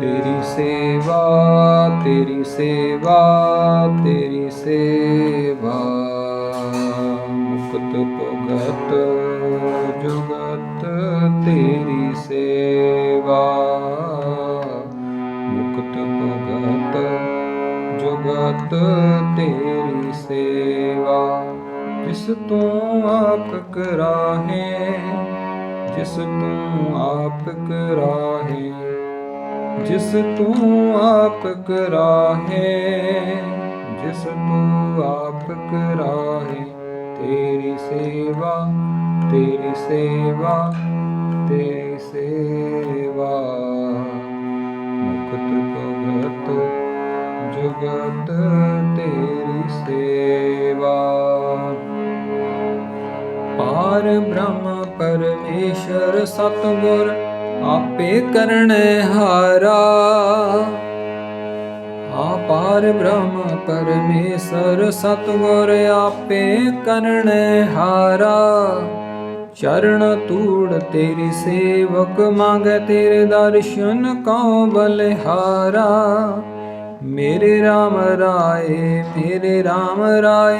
ਤੇਰੀ ਸੇਵਾ ਤੇਰੀ ਸੇਵਾ ਤੇਰੀ ਸੇਵਾ। ਮੁਕਤ ਭਗਤ ਜਗਤ ਤੇਰੀ ਸੇਵਾ। ਮੁਕਤ ਭਗਤ ਜਗਤ ਤੇਰੀ ਸੇਵਾ। ਜਿਸ ਤੂੰ ਆਪ ਕਰਾਹੇ, ਜਿਸ ਤੂੰ ਆਪ ਕਰਾਹੇ। ਜਿਸ ਤੂੰ ਆਪ ਕਰਾਹੇ ਜਿਸ ਤੂੰ ਆਪ ਕਰਾਹੇ ਤੇਰੀ ਸੇਵਾ ਤੇਰੀ ਸੇਵਾ ਤੇਰੀ ਸੇਵਾ। ਮੁਕਤ ਭਗਤ ਜਗਤ ਤੇਰੀ ਸੇਵਾ। ਪਾਰ ਬ੍ਰਹਮ ਪਰਮੇਸ਼ਰ ਸਤਗੁਰ ਆਪੇ ਕਰਨ ਹਾਰਾ। ਆਪਾਰ ਬ੍ਰਹਮ ਪਰਮੇਸ਼ਰ, ਸਤਗੁਰ ਆਪੇ ਕਰਨ ਹਾਰਾ। ਚਰਨ ਤੂੜ ਤੇਰੀ ਸੇਵਕ, ਮੰਗੈ ਤੇਰੇ ਦਰਸ਼ਨ ਕਉ ਬਲਿਹਾਰਾ। ਮੇਰੇ RAM ਰਾਏ ਮੇਰੇ RAM ਰਾਏ,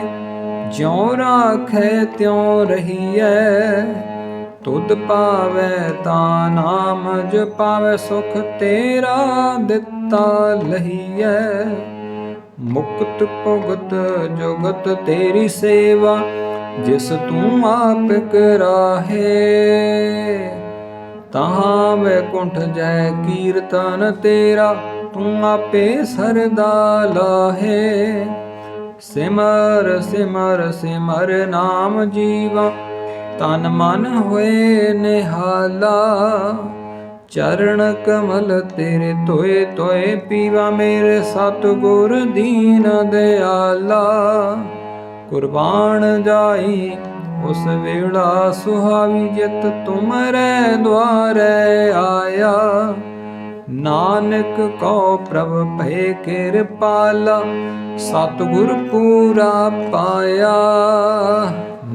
ਜਿਉ ਰਾਖੈ ਤਿਉ ਰਹੀਐ। ਤੁਧ ਪਾਵੈ ਤਾਂ ਨਾਮ ਜਪਾਵੈ ਸੁਖ ਤੇਰਾ ਦਿੱਤਾ ਲਹੀਐ। ਮੁਕਤ ਭੁਗਤ ਜੁਗਤ ਤੇਰੀ ਸੇਵਾ, ਜਿਸ ਤੂੰ ਆਪ ਕਰਾਹੇ। ਤਹਾਂ ਵੈਕੁੰਠ ਜੈ ਕੀਰਤਨ ਤੇਰਾ, ਤੂੰ ਆਪੇ ਸਰਦਾ ਲਾਹੇ। ਸਿਮਰ ਸਿਮਰ ਸਿਮਰ ਨਾਮ ਜੀਵਾ ਤਨ ਮਨ ਹੋਏ ਨਿਹਾਲਾ, ਚਰਨ ਕਮਲ ਤੇਰੇ ਤੋਏ ਤੋਏ ਪੀਵਾ ਮੇਰੇ ਸਤਿਗੁਰ ਦੀਨ ਦਿਆਲਾ। ਕੁਰਬਾਨ ਜਾਈ, ਉਸ ਵੇਲਾ ਸੁਹਾਵੀ ਜਿਤ ਤੁਮਰੇ ਦੁਆਰੇ ਆਇਆ। ਨਾਨਕ ਕੋ ਪ੍ਰਭ ਭੈ ਕਿਰਪਾਲਾ, ਸਤਿਗੁਰ ਪੂਰਾ ਪਾਇਆ।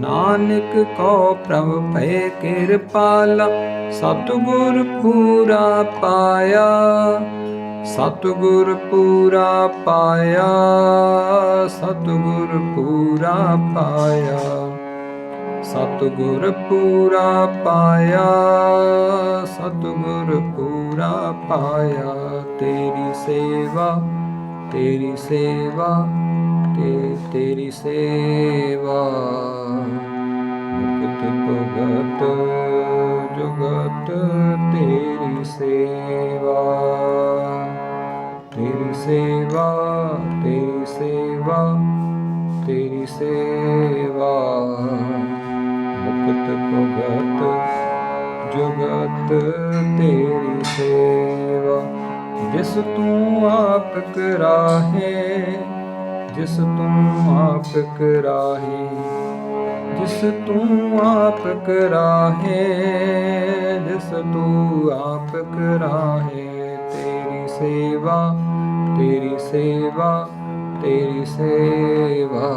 ਨਾਨਕ ਕੋ ਪ੍ਰਭ ਭੈ ਕਿਰਪਾਲਾ ਸਤਿਗੁਰ ਪੂਰਾ ਪਾਇਆ, ਸਤਿਗੁਰ ਪੂਰਾ ਪਾਇਆ, ਸਤਿਗੁਰ ਪੂਰਾ ਪਾਇਆ, ਸਤਿਗੁਰ ਪੂਰਾ ਪਾਇਆ, ਸਤਿਗੁਰ ਪੂਰਾ ਪਾਇਆ, ਤੇਰੀ ਸੇਵਾ ਤੇਰੀ ਸੇਵਾ ਤੇ ਤੇਰੀ ਸੇਵਾ। ਮੁਕਤ ਭਗਤ, ਜੁਗਤ ਤੇਰੀ ਸੇਵਾ। ਤੇਰੀ ਸੇਵਾ ਤੇਰੀ ਸੇਵਾ ਤੇਰੀ ਸੇਵਾ। ਮੁਕਤ ਭਗਤ, ਜੁਗਤ ਤੇਰੀ ਸੇਵਾ। ਜਿਸ ਤੂੰ ਆਪ ਕਰਾਹੇ ਜਿਸ ਤੂੰ ਆਪ ਕਰਾਹੇ, ਜਿਸ ਤੂੰ ਆਪ ਕਰਾਹੇ, ਜਿਸ ਤੂੰ ਆਪ ਕਰਾਹੇ, ਤੇਰੀ ਸੇਵਾ ਤੇਰੀ ਸੇਵਾ ਤੇਰੀ ਸੇਵਾ।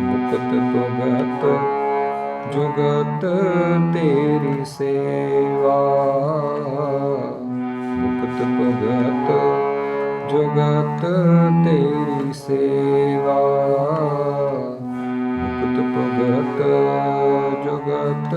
ਮੁਕਤ ਭਗਤ ਜੁਗਤ ਤੇਰੀ ਸੇਵਾ। ਮੁਕਤ ਭਗਤ ਜਗਤ ਤੇਰੀ ਸੇਵਾ। ਮੁਕਤ ਭਗਤ ਜਗਤ